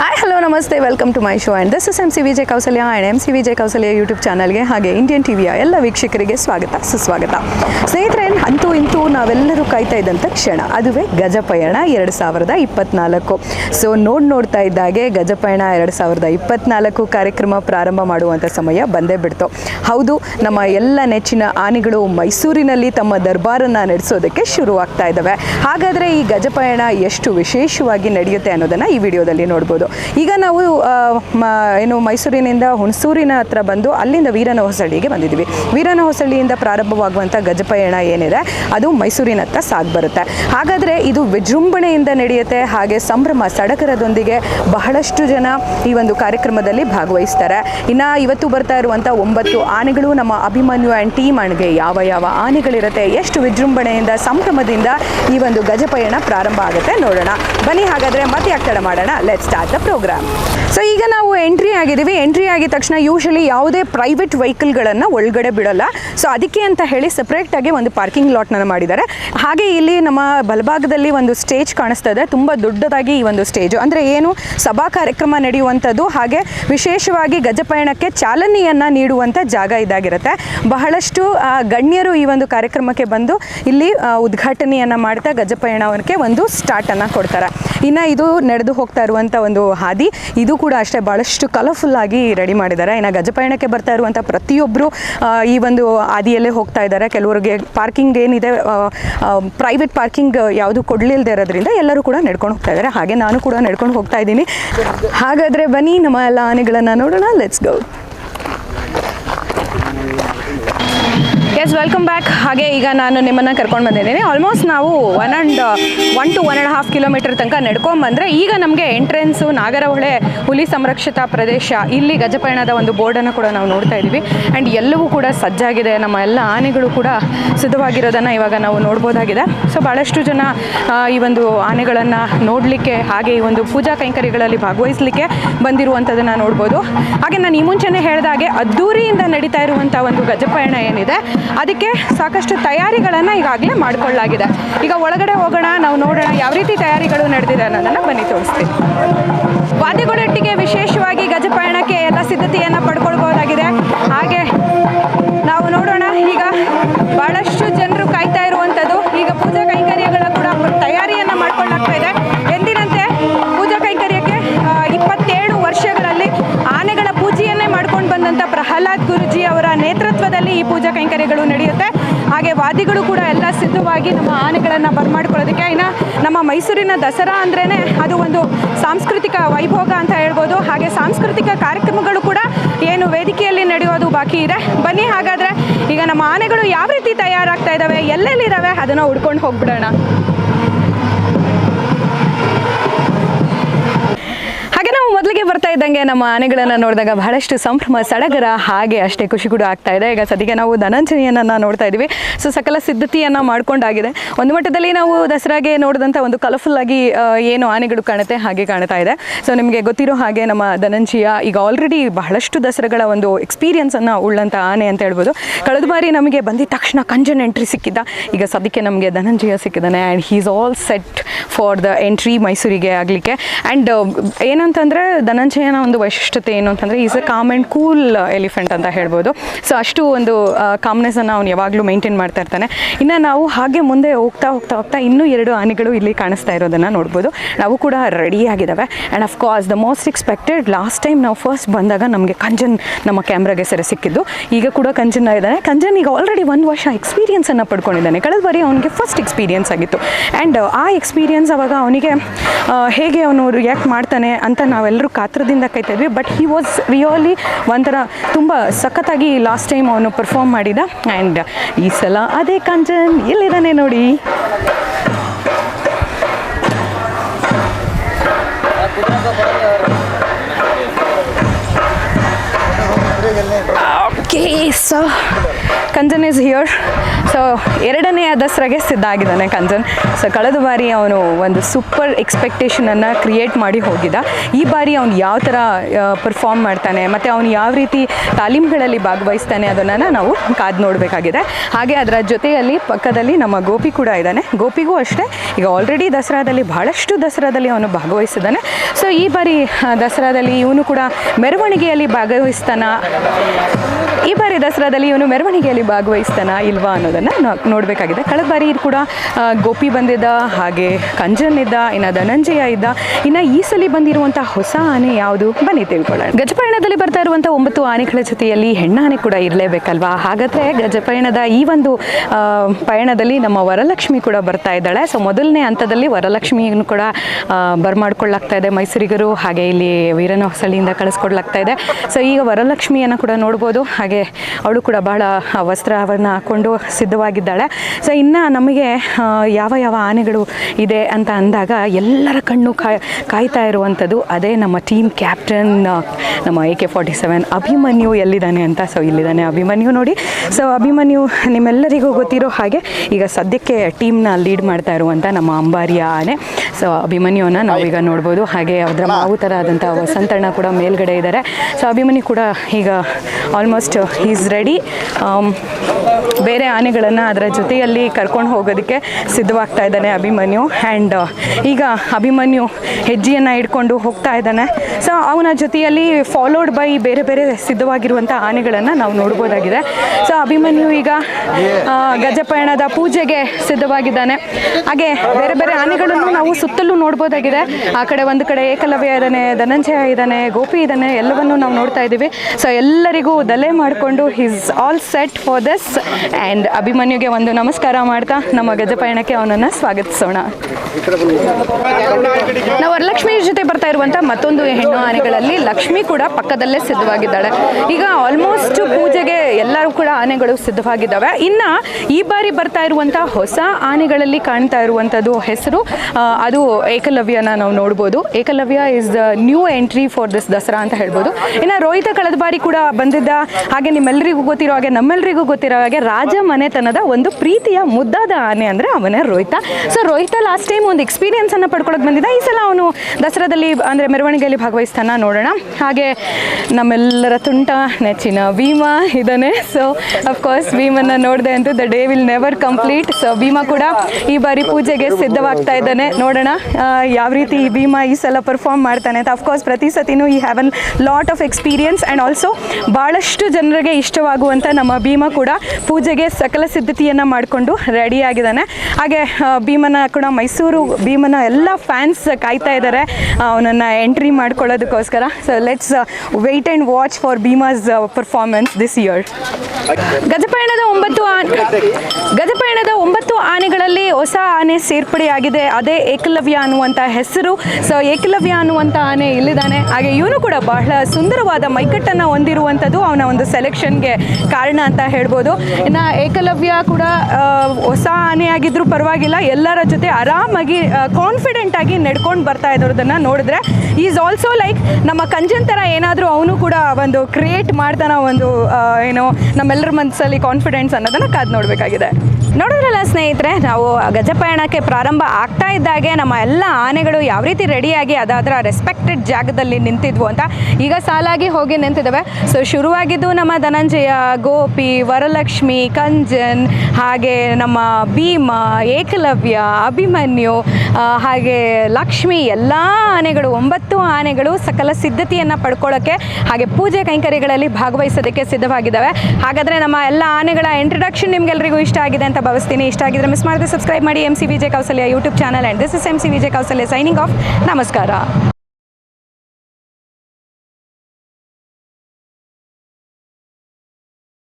Hi hello ನಮಸ್ತೆ welcome to my show and this is M C Vijay Kausalya and M C Vijay Kausalya YouTube ಚಾನಲ್ಗೆ ಹಾಗೆ Indian ಟಿವಿಯ ಎಲ್ಲ ವೀಕ್ಷಕರಿಗೆ ಸ್ವಾಗತ, ಸುಸ್ವಾಗತ. ಸ್ನೇಹಿತರೆ, ಅಂತೂ ಇಂತೂ ನಾವೆಲ್ಲರೂ ಕಾಯ್ತಾ ಇದ್ದಂಥ ಕ್ಷಣ, ಅದುವೇ ಗಜಪಯಣ ಎರಡು ಸಾವಿರದ ಇಪ್ಪತ್ನಾಲ್ಕು. ಸೊ ನೋಡಿ ನೋಡ್ತಾ ಇದ್ದಾಗೆ ಗಜಪಯಣ ಎರಡು ಸಾವಿರದ ಇಪ್ಪತ್ನಾಲ್ಕು ಕಾರ್ಯಕ್ರಮ ಪ್ರಾರಂಭ ಮಾಡುವಂಥ ಸಮಯ ಬಂದೇ ಬಿಡ್ತು. ಹೌದು, ನಮ್ಮ ಎಲ್ಲ ನೆಚ್ಚಿನ ಆನೆಗಳು ಮೈಸೂರಿನಲ್ಲಿ ತಮ್ಮ ದರ್ಬಾರನ್ನು ನಡೆಸೋದಕ್ಕೆ ಶುರುವಾಗ್ತಾ ಇದ್ದಾವೆ. ಹಾಗಾದರೆ ಈ ಗಜಪಯಣ ಎಷ್ಟು ವಿಶೇಷವಾಗಿ ನಡೆಯುತ್ತೆ ಅನ್ನೋದನ್ನು ಈ ವಿಡಿಯೋದಲ್ಲಿ ನೋಡ್ಬೋದು. ಈಗ ನಾವು ಏನು ಮೈಸೂರಿನಿಂದ ಹುಣಸೂರಿನ ಹತ್ರ ಬಂದು ಅಲ್ಲಿಂದ ವೀರನ ಹೊಸಳ್ಳಿಗೆ ಬಂದಿದ್ದೀವಿ. ವೀರನ ಹೊಸಳ್ಳಿಯಿಂದ ಪ್ರಾರಂಭವಾಗುವಂಥ ಗಜಪಯಣ ಏನಿದೆ, ಅದು ಮೈಸೂರಿನ ಹತ್ರ ಸಾಗಿ ಬರುತ್ತೆ. ಹಾಗಾದರೆ ಇದು ವಿಜೃಂಭಣೆಯಿಂದ ನಡೆಯುತ್ತೆ, ಹಾಗೆ ಸಂಭ್ರಮ ಸಡಕರದೊಂದಿಗೆ ಬಹಳಷ್ಟು ಜನ ಈ ಒಂದು ಕಾರ್ಯಕ್ರಮದಲ್ಲಿ ಭಾಗವಹಿಸ್ತಾರೆ. ಇನ್ನು ಇವತ್ತು ಬರ್ತಾ ಇರುವಂಥ ಒಂಬತ್ತು ಆನೆಗಳು ನಮ್ಮ ಅಭಿಮನ್ಯು ಆ್ಯಂಡ್ ಟೀಮ್ ಅಣ್ಣಗೆ ಯಾವ ಯಾವ ಆನೆಗಳಿರುತ್ತೆ, ಎಷ್ಟು ವಿಜೃಂಭಣೆಯಿಂದ, ಸಂಭ್ರಮದಿಂದ ಈ ಒಂದು ಗಜಪಯಣ ಪ್ರಾರಂಭ ಆಗುತ್ತೆ ನೋಡೋಣ. ಬನ್ನಿ ಹಾಗಾದರೆ ಮತ್ತೆ ಯಾಕೆ ತಡ ಮಾಡೋಣ. Let start the program Yes. Entry ಆಗಿದ್ದೀವಿ. ಎಂಟ್ರಿ ಆಗಿದ ತಕ್ಷಣ ಯೂಶಲಿ ಯಾವುದೇ ಪ್ರೈವೇಟ್ ವೆಹಿಕಲ್ಗಳನ್ನು ಒಳಗಡೆ ಬಿಡಲ್ಲ. ಸೊ ಅದಕ್ಕೆ ಅಂತ ಹೇಳಿ ಸಪ್ರೇಟಾಗಿ ಒಂದು ಪಾರ್ಕಿಂಗ್ ಲಾಟ್ನ ಮಾಡಿದ್ದಾರೆ. ಹಾಗೆ ಇಲ್ಲಿ ನಮ್ಮ ಬಲಭಾಗದಲ್ಲಿ ಒಂದು ಸ್ಟೇಜ್ ಕಾಣಿಸ್ತಾ ಇದೆ. ತುಂಬ ದೊಡ್ಡದಾಗಿ ಈ ಒಂದು ಸ್ಟೇಜು ಅಂದರೆ ಏನು? ಸಭಾ ಕಾರ್ಯಕ್ರಮ ನಡೆಯುವಂಥದ್ದು. ಹಾಗೆ ವಿಶೇಷವಾಗಿ ಗಜಪಯಣಕ್ಕೆ ಚಾಲನೆಯನ್ನು ನೀಡುವಂಥ ಜಾಗ ಇದಾಗಿರುತ್ತೆ. ಬಹಳಷ್ಟು ಗಣ್ಯರು ಈ ಒಂದು ಕಾರ್ಯಕ್ರಮಕ್ಕೆ ಬಂದು ಇಲ್ಲಿ ಉದ್ಘಾಟನೆಯನ್ನು ಮಾಡ್ತಾ ಗಜಪಯಣಕ್ಕೆ ಒಂದು ಸ್ಟಾರ್ಟನ್ನು ಕೊಡ್ತಾರೆ. ಇನ್ನು ಇದು ನಡೆದು ಹೋಗ್ತಾ ಇರುವಂಥ ಒಂದು ಹಾದಿ. ಇದು ಕೂಡ ಅಷ್ಟೇ ಭಾಳಷ್ಟು ಕಲರ್ಫುಲ್ ಆಗಿ ರೆಡಿ ಮಾಡಿದ್ದಾರೆ. ಇನ್ನು ಗಜಪಯಣಕ್ಕೆ ಬರ್ತಾ ಇರುವಂಥ ಪ್ರತಿಯೊಬ್ಬರು ಈ ಒಂದು ಹಾದಿಯಲ್ಲೇ ಹೋಗ್ತಾ ಇದ್ದಾರೆ. ಕೆಲವರಿಗೆ ಪಾರ್ಕಿಂಗ್ ಏನಿದೆ ಪ್ರೈವೇಟ್ ಪಾರ್ಕಿಂಗ್ ಯಾವುದು ಕೊಡಲಿಲ್ಲದೆ ಇರೋದ್ರಿಂದ ಎಲ್ಲರೂ ಕೂಡ ನಡ್ಕೊಂಡು ಹೋಗ್ತಾ ಇದ್ದಾರೆ. ಹಾಗೆ ನಾನು ಕೂಡ ನಡ್ಕೊಂಡು ಹೋಗ್ತಾ ಇದ್ದೀನಿ. ಹಾಗಾದರೆ ಬನ್ನಿ, ನಮ್ಮ ಎಲ್ಲ ಆನೆಗಳನ್ನು ನೋಡೋಣ. Let's go yes welcome back ಹಾಗೆ ಈಗ ನಾನು ನಿಮ್ಮನ್ನು ಕರ್ಕೊಂಡು ಬಂದಿದ್ದೀನಿ. ಆಲ್ಮೋಸ್ಟ್ ನಾವು one and one two one and half kilometre ತನಕ ನಡ್ಕೊಂಬಂದರೆ ಈಗ ನಮಗೆ ಎಂಟ್ರೆನ್ಸು ನಾಗರಹೊಳೆ ಹುಲಿ ಸಂರಕ್ಷಿತ ಪ್ರದೇಶ. ಇಲ್ಲಿ ಗಜಪಯಣದ ಒಂದು ಬೋರ್ಡನ್ನು ಕೂಡ ನಾವು ನೋಡ್ತಾ ಇದ್ದೀವಿ. ಆ್ಯಂಡ್ ಎಲ್ಲವೂ ಕೂಡ ಸಜ್ಜಾಗಿದೆ. ನಮ್ಮ ಎಲ್ಲ ಆನೆಗಳು ಕೂಡ ಸಿದ್ಧವಾಗಿರೋದನ್ನು ಇವಾಗ ನಾವು ನೋಡ್ಬೋದಾಗಿದೆ. ಸೊ ಭಾಳಷ್ಟು ಜನ ಈ ಒಂದು ಆನೆಗಳನ್ನು ನೋಡಲಿಕ್ಕೆ, ಹಾಗೆ ಈ ಒಂದು ಪೂಜಾ ಕೈಂಕರ್ಯಗಳಲ್ಲಿ ಭಾಗವಹಿಸಲಿಕ್ಕೆ ಬಂದಿರುವಂಥದ್ದನ್ನು ನೋಡ್ಬೋದು. ಹಾಗೆ ನಾನು ಈ ಮುಂಚೆನೇ ಹೇಳಿದಾಗೆ ಅದ್ದೂರಿಯಿಂದ ನಡೀತಾ ಇರುವಂಥ ಒಂದು ಗಜಪಯಣ ಏನಿದೆ ಅದಕ್ಕೆ ಸಾಕಷ್ಟು ತಯಾರಿಗಳನ್ನು ಈಗಾಗಲೇ ಮಾಡಿಕೊಳ್ಳಲಾಗಿದೆ ಈಗ ಒಳಗಡೆ ಹೋಗೋಣ, ನಾವು ನೋಡೋಣ ಯಾವ ರೀತಿ ತಯಾರಿಗಳು ನಡೆದಿದೆ ಅನ್ನೋದನ್ನು ಬನ್ನಿ ತೋರಿಸ್ತೀನಿ. ವಾದ್ಯಗಳೊಟ್ಟಿಗೆ ವಿಶೇಷವಾಗಿ ಗಜಪಯಣಕ್ಕೆ ಎಲ್ಲ ಸಿದ್ಧತೆಯನ್ನು ಪಡ್ಕೊಳ್ಬೋದಾಗಿದೆ. ಹಾಗೆ ನಾವು ನೋಡೋಣ, ಈಗ ಭಾಳಷ್ಟು ಜನರು ನೇತೃತ್ವದಲ್ಲಿ ಈ ಪೂಜಾ ಕೈಂಕರ್ಯಗಳು ನಡೆಯುತ್ತೆ. ಹಾಗೆ ವಾದಿಗಳು ಕೂಡ ಎಲ್ಲ ಸಿದ್ಧವಾಗಿ ನಮ್ಮ ಆನೆಗಳನ್ನು ಬರಮಾಡ್ಕೊಳ್ಳೋದಕ್ಕೆ. ಇನ್ನು ನಮ್ಮ ಮೈಸೂರಿನ ದಸರಾ ಅಂದ್ರೇ ಅದು ಒಂದು ಸಾಂಸ್ಕೃತಿಕ ವೈಭೋಗ ಅಂತ ಹೇಳ್ಬೋದು. ಹಾಗೆ ಸಾಂಸ್ಕೃತಿಕ ಕಾರ್ಯಕ್ರಮಗಳು ಕೂಡ ಏನು ವೇದಿಕೆಯಲ್ಲಿ ನಡೆಯೋದು ಬಾಕಿ ಇದೆ. ಬನ್ನಿ ಹಾಗಾದರೆ, ಈಗ ನಮ್ಮ ಆನೆಗಳು ಯಾವ ರೀತಿ ತಯಾರಾಗ್ತಾ ಇದ್ದಾವೆ ಎಲ್ಲೆಲ್ಲಿದ್ದಾವೆ ಅದನ್ನು ಹುಡ್ಕೊಂಡು ಹೋಗ್ಬಿಡೋಣ. ಹಾಗೆ ನಾವು ಮೊದಲಿಗೆ ಬರ್ತಾ ಇದ್ದಂಗೆ ನಮ್ಮ ಆನೆಗಳನ್ನ ನೋಡಿದಾಗ ಬಹಳಷ್ಟು ಸಂಭ್ರಮ, ಸಡಗರ, ಹಾಗೆ ಅಷ್ಟೇ ಖುಷಿ ಕೂಡ ಆಗ್ತಾ ಇದೆ. ಈಗ ಸದ್ಯಕ್ಕೆ ನಾವು ಧನಂಜನಿಯನ್ನ ನೋಡ್ತಾ ಇದ್ದೀವಿ. ಸೊ, ಸಕಲ ಸಿದ್ಧತೆಯನ್ನ ಮಾಡ್ಕೊಂಡಾಗಿದೆ. ಒಂದು ಮಟ್ಟದಲ್ಲಿ ನಾವು ದಸರಾಗೆ ನೋಡಿದಂಥ ಒಂದು ಕಲರ್ಫುಲ್ ಆಗಿ ಏನು ಆನೆಗಳು ಕಾಣುತ್ತೆ, ಹಾಗೆ ಕಾಣ್ತಾ ಇದೆ. ಸೊ, ನಿಮಗೆ ಗೊತ್ತಿರೋ ಹಾಗೆ ನಮ್ಮ ಧನಂಜಯ ಈಗ ಆಲ್ರೆಡಿ ಬಹಳಷ್ಟು ದಸರಾಗಳ ಒಂದು ಎಕ್ಸ್ಪೀರಿಯನ್ಸ್ ಅನ್ನ ಉಳ್ಳಂತ ಆನೆ ಅಂತ ಹೇಳ್ಬೋದು. ಕಳೆದ ಬಾರಿ ನಮಗೆ ಬಂದಿದ ತಕ್ಷಣ ಕಂಜನ್ ಎಂಟ್ರಿ ಸಿಕ್ಕಿದ್ದ. ಈಗ ಸದ್ಯಕ್ಕೆ ನಮಗೆ Dhananjaya ಸಿಕ್ಕಿದ್ದಾನೆ and he is all set for the entry ಮೈಸೂರಿಗೆ ಆಗಲಿಕ್ಕೆ. ಆ್ಯಂಡ್ ಏನಂತಂದರೆ ಧನಂಜಯನ ಒಂದು ವೈಶಿಷ್ಟ್ಯತೆ ಏನು ಅಂತಂದರೆ is a calm and cool elephant ಅಂತ ಹೇಳ್ಬೋದು. ಸೊ ಅಷ್ಟು ಒಂದು ಕಾಮ್ನೆಸ್ಸನ್ನು ಅವ್ನು ಯಾವಾಗಲೂ ಮೇಂಟೈನ್ ಮಾಡ್ತಾ ಇರ್ತಾನೆ. ಇನ್ನು ನಾವು ಹಾಗೆ ಮುಂದೆ ಹೋಗ್ತಾ ಹೋಗ್ತಾ ಹೋಗ್ತಾ ಇನ್ನೂ ಎರಡು ಆನೆಗಳು ಇಲ್ಲಿ ಕಾಣಿಸ್ತಾ ಇರೋದನ್ನು ನೋಡ್ಬೋದು. ನಾವು ಕೂಡ ರೆಡಿ ಆಗಿದ್ದಾವೆ and of course the most expected last time ನಾವು ಫಸ್ಟ್ ಬಂದಾಗ ನಮಗೆ ಕಂಜನ್ ನಮ್ಮ ಕ್ಯಾಮ್ರಾಗೆ ಸೆರೆ ಸಿಕ್ಕಿದ್ದು. ಈಗ ಕೂಡ ಕಂಜನ್ ಇದ್ದಾನೆ. ಕಂಜನ್ ಈಗ ಆಲ್ರೆಡಿ ಒಂದು ವರ್ಷ ಎಕ್ಸ್ಪೀರಿಯನ್ಸನ್ನು ಪಡ್ಕೊಂಡಿದ್ದಾನೆ. ಕಳೆದ ಬಾರಿ ಅವನಿಗೆ ಫಸ್ಟ್ ಎಕ್ಸ್ಪೀರಿಯನ್ಸ್ ಆಗಿತ್ತು. ಆ್ಯಂಡ್ ಆ ಎಕ್ಸ್ಪೀರಿಯನ್ಸ್ ಅವಾಗ ಅವನಿಗೆ ಹೇಗೆ ಅವನು ರಿಯಾಕ್ಟ್ ಮಾಡ್ತಾನೆ ಅಂತ ನಾವೆಲ್ಲರೂ ಕಾತ್ರದಿಂದ ಕಾಯ್ತಾ ಇದ್ವಿ ಬಟ್ ಹಿ ವಾಸ್ ರಿಯಲಿ ಒಂಥರ ತುಂಬ ಸಖತ್ತಾಗಿ ಲಾಸ್ಟ್ ಟೈಮ್ ಅವನು ಪರ್ಫಾರ್ಮ್ ಮಾಡಿದ. ಆ್ಯಂಡ್ ಈ ಸಲ ಅದೇ ಕಂಚನ್ ಎಲ್ಲಿದ್ದಾನೆ ನೋಡಿ. Okay so Kanjan is here so ಎರಡನೆಯ ದಸರಾಗೆ ಸಿದ್ಧ ಆಗಿದ್ದಾನೆ ಕಂಜನ್ ಸೊ ಕಳೆದ ಬಾರಿ ಅವನು ಒಂದು ಸೂಪರ್ ಎಕ್ಸ್ಪೆಕ್ಟೇಷನನ್ನು ಕ್ರಿಯೇಟ್ ಮಾಡಿ ಹೋಗಿದ್ದ. ಈ ಬಾರಿ ಅವನು ಯಾವ ಥರ ಪರ್ಫಾರ್ಮ್ ಮಾಡ್ತಾನೆ, ಮತ್ತು ಅವನು ಯಾವ ರೀತಿ ತಾಲೀಮ್ಗಳಲ್ಲಿ ಭಾಗವಹಿಸ್ತಾನೆ ಅದನ್ನು ನಾವು ಕಾದು ನೋಡಬೇಕಾಗಿದೆ. ಹಾಗೆ ಅದರ ಜೊತೆಯಲ್ಲಿ ಪಕ್ಕದಲ್ಲಿ ನಮ್ಮ ಗೋಪಿ ಕೂಡ ಇದ್ದಾನೆ. ಗೋಪಿಗೂ ಅಷ್ಟೇ, ಈಗ ಆಲ್ರೆಡಿ ದಸರಾದಲ್ಲಿ ಬಹಳಷ್ಟು ದಸರಾದಲ್ಲಿ ಅವನು ಭಾಗವಹಿಸಿದ್ದಾನೆ. ಸೊ ಈ ಬಾರಿ ದಸರಾದಲ್ಲಿ ಇವನು ಕೂಡ ಮೆರವಣಿಗೆಯಲ್ಲಿ ಭಾಗವಹಿಸ್ತಾನ. ಈ ಬಾರಿ ದಸರಾದಲ್ಲಿ ಇವನು ಮೆರವಣಿಗೆಯಲ್ಲಿ ಭಾಗವಹಿಸ್ತಾನ ಇಲ್ವಾ ಅನ್ನೋದನ್ನು ನೋಡಬೇಕಾಗಿದೆ. ಕಳೆದ ಬಾರಿ ಕೂಡ ಗೋಪಿ ಬಂದಿದ್ದ, ಹಾಗೆ ಕಂಜನ್ ಇದ್ದ, ಇನ್ನು ಧನಂಜಯ ಇದ್ದ, ಇನ್ನು ಈ ಸಲ ಬಂದಿರುವಂಥ ಹೊಸ ಆನೆ ಯಾವುದು ಬನ್ನಿ ತಿಳ್ಕೊಳ್ಳೋಣ. ಗಜಪಯಣದಲ್ಲಿ ಬರ್ತಾ ಇರುವಂಥ ಒಂಬತ್ತು ಆನೆಗಳ ಜೊತೆಯಲ್ಲಿ ಹೆಣ್ಣಾನೆ ಕೂಡ ಇರಲೇಬೇಕಲ್ವಾ? ಹಾಗಾದರೆ ಗಜಪಯಣದ ಈ ಒಂದು ಪಯಣದಲ್ಲಿ ನಮ್ಮ ವರಲಕ್ಷ್ಮಿ ಕೂಡ ಬರ್ತಾ ಇದ್ದಾಳೆ. ಸೊ ಮೊದಲನೇ ಹಂತದಲ್ಲಿ ವರಲಕ್ಷ್ಮಿಯನ್ನು ಕೂಡ ಬರ್ಮಾಡ್ಕೊಳ್ಳಾಗ್ತಾ ಇದೆ ಮೈಸೂರಿಗರು. ಹಾಗೆ ಇಲ್ಲಿ ವೀರನ ಹೊಸಳಿಯಿಂದ ಕಳಿಸ್ಕೊಡ್ಲಾಗ್ತಾ ಇದೆ. ಸೊ ಈಗ ವರಲಕ್ಷ್ಮಿಯನ್ನು ಕೂಡ ನೋಡ್ಬೋದು. ಹಾಗೆ ಅವಳು ಕೂಡ ಬಹಳ ವಸ್ತ್ರವನ್ನು ಹಾಕ್ಕೊಂಡು ಸಿದ್ಧವಾಗಿದ್ದಾಳೆ. ಸೊ ಇನ್ನು ನಮಗೆ ಯಾವ ಯಾವ ಆನೆಗಳು ಇದೆ ಅಂತ ಅಂದಾಗ ಎಲ್ಲರ ಕಣ್ಣು ಕಾಯ್ ಕಾಯ್ತಾ ಇರುವಂಥದ್ದು ಅದೇ ನಮ್ಮ ಟೀಮ್ ಕ್ಯಾಪ್ಟನ್ ನಮ್ಮ A K forty seven Abhimanyu ಎಲ್ಲಿದ್ದಾನೆ ಅಂತ. ಸೊ ಇಲ್ಲಿದ್ದಾನೆ ಅಭಿಮನ್ಯು ನೋಡಿ. ಸೊ ಅಭಿಮನ್ಯು ನಿಮ್ಮೆಲ್ಲರಿಗೂ ಗೊತ್ತಿರೋ ಹಾಗೆ ಈಗ ಸದ್ಯಕ್ಕೆ ಟೀಮ್ನ ಲೀಡ್ ಮಾಡ್ತಾ ಇರುವಂಥ ನಮ್ಮ ಅಂಬಾರಿಯ ಆನೆ. ಸೊ ಅಭಿಮನ್ಯುವನ್ನು ನಾವೀಗ ನೋಡ್ಬೋದು. ಹಾಗೆ ಅದರ ಮಾವು ಥರ ಆದಂಥ ವಸಂತಣ್ಣ ಕೂಡ ಮೇಲ್ಗಡೆ ಇದ್ದಾರೆ. ಸೊ ಅಭಿಮನ್ಯು ಕೂಡ ಈಗ ಆಲ್ಮೋಸ್ಟ್ ಈಸ್ ರೆಡಿ ಬೇರೆ ಆನೆಗಳನ್ನು ಅದರ ಜೊತೆಯಲ್ಲಿ ಕರ್ಕೊಂಡು ಹೋಗೋದಕ್ಕೆ ಸಿದ್ಧವಾಗ್ತಾ ಇದ್ದಾನೆ ಅಭಿಮನ್ಯು. ಆ್ಯಂಡ್ ಈಗ ಅಭಿಮನ್ಯು ಹೆಜ್ಜೆಯನ್ನು ಇಟ್ಕೊಂಡು ಹೋಗ್ತಾ ಇದ್ದಾನೆ. ಸೊ ಅವನ ಜೊತೆಯಲ್ಲಿ ಫಾಲೋಡ್ ಬೈ ಬೇರೆ ಬೇರೆ ಸಿದ್ಧವಾಗಿರುವಂಥ ಆನೆಗಳನ್ನು ನಾವು ನೋಡ್ಬೋದಾಗಿದೆ. ಸೊ ಅಭಿಮನ್ಯು ಈಗ ಗಜಪಯಣದ ಪೂಜೆಗೆ ಸಿದ್ಧವಾಗಿದ್ದಾನೆ. ಹಾಗೆ ಬೇರೆ ಬೇರೆ ಆನೆಗಳನ್ನು ನಾವು ಸುತ್ತಲೂ ನೋಡ್ಬೋದಾಗಿದೆ. ಆ ಕಡೆ ಒಂದು ಕಡೆ ಏಕಲವ್ಯ ಇದ್ದಾನೆ, ಧನಂಜಯ ಇದ್ದಾನೆ, ಗೋಪಿ ಇದ್ದಾನೆ, ಎಲ್ಲವನ್ನು ನಾವು ನೋಡ್ತಾ ಇದ್ದೀವಿ. ಸೊ ಎಲ್ಲರಿಗೂ ದಲೆ ಮಾಡಿಕೊಂಡು he's all set for this and ಅಭಿಮನ್ಯುಗೆ ಒಂದು ನಮಸ್ಕಾರ ಮಾಡ್ತಾ ನಮ್ಮ ಗಜಪಯಣಕ್ಕೆ ಅವನನ್ನು ಸ್ವಾಗತಿಸೋಣ. ನಾವು ವರಲಕ್ಷ್ಮಿ ಜೊತೆ ಬರ್ತಾ ಇರುವಂಥ ಮತ್ತೊಂದು ಹೆಣ್ಣು ಆನೆಗಳಲ್ಲಿ ಲಕ್ಷ್ಮಿ ಕೂಡ ಪಕ್ಕದಲ್ಲೇ ಸಿದ್ಧವಾಗಿದ್ದಾಳೆ. ಈಗ ಆಲ್ಮೋಸ್ಟ್ ಕೂಡ ಆನೆಗಳು ಸಿದ್ಧವಾಗಿದ್ದಾವೆ. ಇನ್ನು ಈ ಬಾರಿ ಬರ್ತಾ ಇರುವಂಥ ಹೊಸ ಆನೆಗಳಲ್ಲಿ ಕಾಣ್ತಾ ಇರುವಂಥದ್ದು ಹೆಸರು ಅದು ಏಕಲವ್ಯನ ನಾವು ನೋಡ್ಬೋದು. Ekalavya is the new entry for this Dasara ಅಂತ ಹೇಳ್ಬೋದು. ಇನ್ನು ರೋಹಿತ ಕಳೆದ ಬಾರಿ ಕೂಡ ಬಂದಿದ್ದ ಹಾಗೆ ನಿಮ್ಮೆಲ್ಲರಿಗೂ ಗೊತ್ತಿರೋ ಹಾಗೆ ನಮ್ಮೆಲ್ಲರಿಗೂ ಗೊತ್ತಿರೋ ಹಾಗೆ ರಾಜ ಮನೆತನದ ಒಂದು ಪ್ರೀತಿಯ ಮುದ್ದಾದ ಆನೆ ಅಂದರೆ ಅವನೇ Rohita. So Rohita last time ಒಂದು ಎಕ್ಸ್ಪೀರಿಯನ್ಸನ್ನು ಪಡ್ಕೊಳಕ್ಕೆ ಬಂದಿದ್ದ. ಈ ಸಲ ಅವನು ದಸರಾದಲ್ಲಿ ಅಂದರೆ ಮೆರವಣಿಗೆಯಲ್ಲಿ ಭಾಗವಹಿಸ್ತಾನ ನೋಡೋಣ. ಹಾಗೆ ನಮ್ಮೆಲ್ಲರ ತುಂಟ ನೆಚ್ಚಿನ ಭೀಮಾ ಇದ್ದಾನೆ. ಸೊ ಅಫ್ಕೋರ್ಸ್ ಭೀಮನ್ನ ನೋಡಿದೆ ಅಂತ the day will never complete so Bhima ಕೂಡ ಈ ಬಾರಿ ಪೂಜೆಗೆ ಸಿದ್ಧವಾಗ್ತಾ ಇದ್ದಾನೆ. ನೋಡೋಣ ಯಾವ ರೀತಿ ಭೀಮಾ ಈ ಸಲ ಪರ್ಫಾರ್ಮ್ ಮಾಡ್ತಾನೆ ಅಂತ. ಅಫ್ಕೋರ್ಸ್ ಪ್ರತಿ ಸತಿನೂ ಈ have an lot of experience and also ಭಾಳಷ್ಟು ಜನರಿಗೆ ಇಷ್ಟವಾಗುವಂಥ ನಮ್ಮ ಭೀಮ ಕೂಡ ಪೂಜೆಗೆ ಸಕಲ ಸಿದ್ಧತೆಯನ್ನು ಮಾಡಿಕೊಂಡು ರೆಡಿ ಆಗಿದ್ದಾನೆ. ಹಾಗೆ ಭೀಮನ ಕೂಡ ಮೈಸೂರು, ಭೀಮನ ಎಲ್ಲ ಫ್ಯಾನ್ಸ್ ಕಾಯ್ತಾ ಇದ್ದಾರೆ ಅವನನ್ನು entry ಮಾಡ್ಕೊಳ್ಳೋದಕ್ಕೋಸ್ಕರ. So let's wait and watch for Bhima's performance this year ಗಜಪಯಣದ ಒಂಬತ್ತು ಗಜಪಯಣದ ಒಂಬತ್ತು ಆನೆಗಳಲ್ಲಿ ಹೊಸ ಆನೆ ಸೇರ್ಪಡೆಯಾಗಿದೆ. ಅದೇ ಏಕಲವ್ಯ ಅನ್ನುವಂಥ ಹೆಸರು. ಸೊ ಏಕಲವ್ಯ ಅನ್ನುವಂಥ ಆನೆ ಇಲ್ಲಿದ್ದಾನೆ. ಹಾಗೆ ಇವನು ಕೂಡ ಬಹಳ ಸುಂದರವಾದ ಮೈಕಟ್ಟನ್ನು ಹೊಂದಿರುವಂಥದ್ದು ಅವನ ಒಂದು ಸೆಲೆಕ್ಷನ್ಗೆ ಕಾರಣ ಅಂತ ಹೇಳ್ಬೋದು. ಇನ್ನು ಏಕಲವ್ಯ ಕೂಡ ಹೊಸ ಆನೆ ಆಗಿದ್ರೂ ಪರವಾಗಿಲ್ಲ. ಎಲ್ಲರ ಜೊತೆ ಆರಾಮಾಗಿ ಕಾನ್ಫಿಡೆಂಟ್ ಆಗಿ ನಡ್ಕೊಂಡು ಬರ್ತಾ ಇರೋದನ್ನು ನೋಡಿದ್ರೆ ಈಸ್ ಆಲ್ಸೋ ಲೈಕ್ ನಮ್ಮ ಕಂಜನ್ ಥರ ಏನಾದರೂ ಅವನು ಕೂಡ ಒಂದು ಕ್ರಿಯೇಟ್ ಮಾಡ್ತಾನ ಒಂದು ಏನು ನಮ್ಮೆಲ್ಲರ ಮನಸ್ಸಲ್ಲಿ ಕಾನ್ಫಿಡೆನ್ಸ್ ಅನ್ನೋದನ್ನು ಕಾದು ನೋಡಬೇಕಾಗಿದೆ. ನೋಡಿದ್ರಲ್ಲ ಸ್ನೇಹಿತರೆ, ನಾವು ಗಜಪಯಣಕ್ಕೆ ಪ್ರಾರಂಭ ಆಗ್ತಾ ಇದ್ದಾಗೆ, ನಮ್ಮ ಎಲ್ಲ ಆನೆಗಳು ಯಾವ ರೀತಿ ರೆಡಿಯಾಗಿ ಅದಾದರ ರೆಸ್ಪೆಕ್ಟೆಡ್ ಜಾಗದಲ್ಲಿ ನಿಂತಿದ್ವು ಅಂತ ಈಗ ಸಾಲಾಗಿ ಹೋಗಿ ನಿಂತಿದ್ದಾವೆ. ಸೊ ಶುರುವಾಗಿದ್ದು ನಮ್ಮ ಧನಂಜಯ, ಗೋಪಿ, ವರಲಕ್ಷ್ಮಿ, ಕಂಜನ್, ಹಾಗೆ ನಮ್ಮ ಭೀಮ, ಏಕಲವ್ಯ, ಅಭಿಮನ್ಯು ಹಾಗೆ ಲಕ್ಷ್ಮಿ, ಎಲ್ಲ ಆನೆಗಳು, ಒಂಬತ್ತು ಆನೆಗಳು ಸಕಲ ಸಿದ್ಧತೆಯನ್ನು ಪಡ್ಕೊಳ್ಳೋಕ್ಕೆ ಹಾಗೆ ಪೂಜೆ ಕೈಂಕರ್ಯಗಳಲ್ಲಿ ಭಾಗವಹಿಸೋದಕ್ಕೆ ಸಿದ್ಧವಾಗಿದ್ದಾವೆ. ಹಾಗಾದರೆ ನಮ್ಮ ಎಲ್ಲ ಆನೆಗಳ ಇಂಟ್ರಡಕ್ಷನ್ ನಿಮಗೆಲ್ಲರಿಗೂ ಇಷ್ಟ ಆಗಿದೆ ಅಂತ ಭಾವಿಸ್ತೀನಿ. ಇಷ್ಟ ಆಗಿದ್ರೆ ಮಿಸ್ ಮಾಡಿದ್ರೆ ಸಬ್ಸ್ಕ್ರೈಬ್ ಮಾಡಿ M C Vijaya Kausalya YouTube channel and this is M C Vijaya Kausalya signing off ನಮಸ್ಕಾರ.